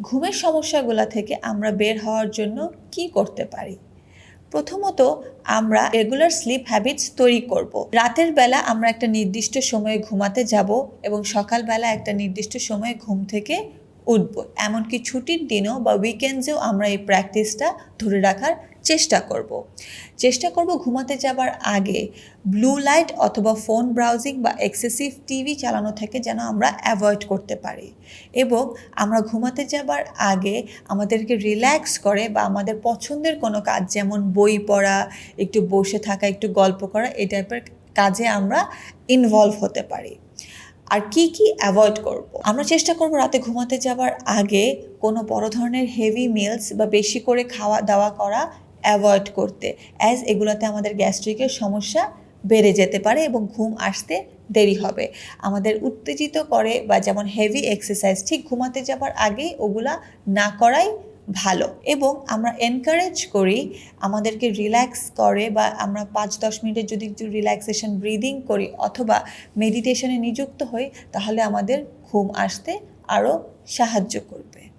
ঘুমের সমস্যাগুলো থেকে আমরা বের হওয়ার জন্য কি করতে পারি প্রথমত, আমরা রেগুলার স্লিপ হ্যাবিটস তৈরি করব। রাতের বেলা আমরা একটা নির্দিষ্ট সময়ে ঘুমাতে যাব এবং সকালবেলা একটা নির্দিষ্ট সময়ে ঘুম থেকে উঠব। এমনকি ছুটির দিনও বা উইকেন্ডসেও আমরা এই প্র্যাকটিসটা ধরে রাখার চেষ্টা করব। চেষ্টা করব ঘুমাতে যাবার আগে ব্লু লাইট অথবা ফোন ব্রাউজিং বা এক্সেসিভ টিভি চালানো থেকে যেন আমরা অ্যাভয়েড করতে পারি। এবং আমরা ঘুমাতে যাবার আগে আমাদেরকে রিল্যাক্স করে বা আমাদের পছন্দের কোনো কাজ যেমন বই পড়া, একটু বসে থাকা, একটু গল্প করা, এই টাইপের কাজে আমরা ইনভলভ হতে পারি। আর কি কি অ্যাভয়েড করব। আমরা চেষ্টা করব রাতে ঘুমাতে যাওয়ার আগে কোনো বড় ধরনের হেভি মিলস বা বেশি করে খাওয়া দাওয়া করা অ্যাভয়েড করতে অ্যাজ এগুলোতে আমাদের গ্যাস্ট্রিকের সমস্যা বেড়ে যেতে পারে এবং ঘুম আসতে দেরি হবে আমাদের উত্তেজিত করে বা যেমন হেভি এক্সারসাইজ ঠিক ঘুমাতে যাবার আগেই ওগুলা না করাই ভালো। এবং আমরা এনকারেজ করি আমাদেরকে রিল্যাক্স করে বা আমরা পাঁচ দশ মিনিটের যদি একটু রিল্যাক্সেশন ব্রিদিং করি অথবা মেডিটেশনে নিযুক্ত হই, তাহলে আমাদের ঘুম আসতে আরও সাহায্য করবে।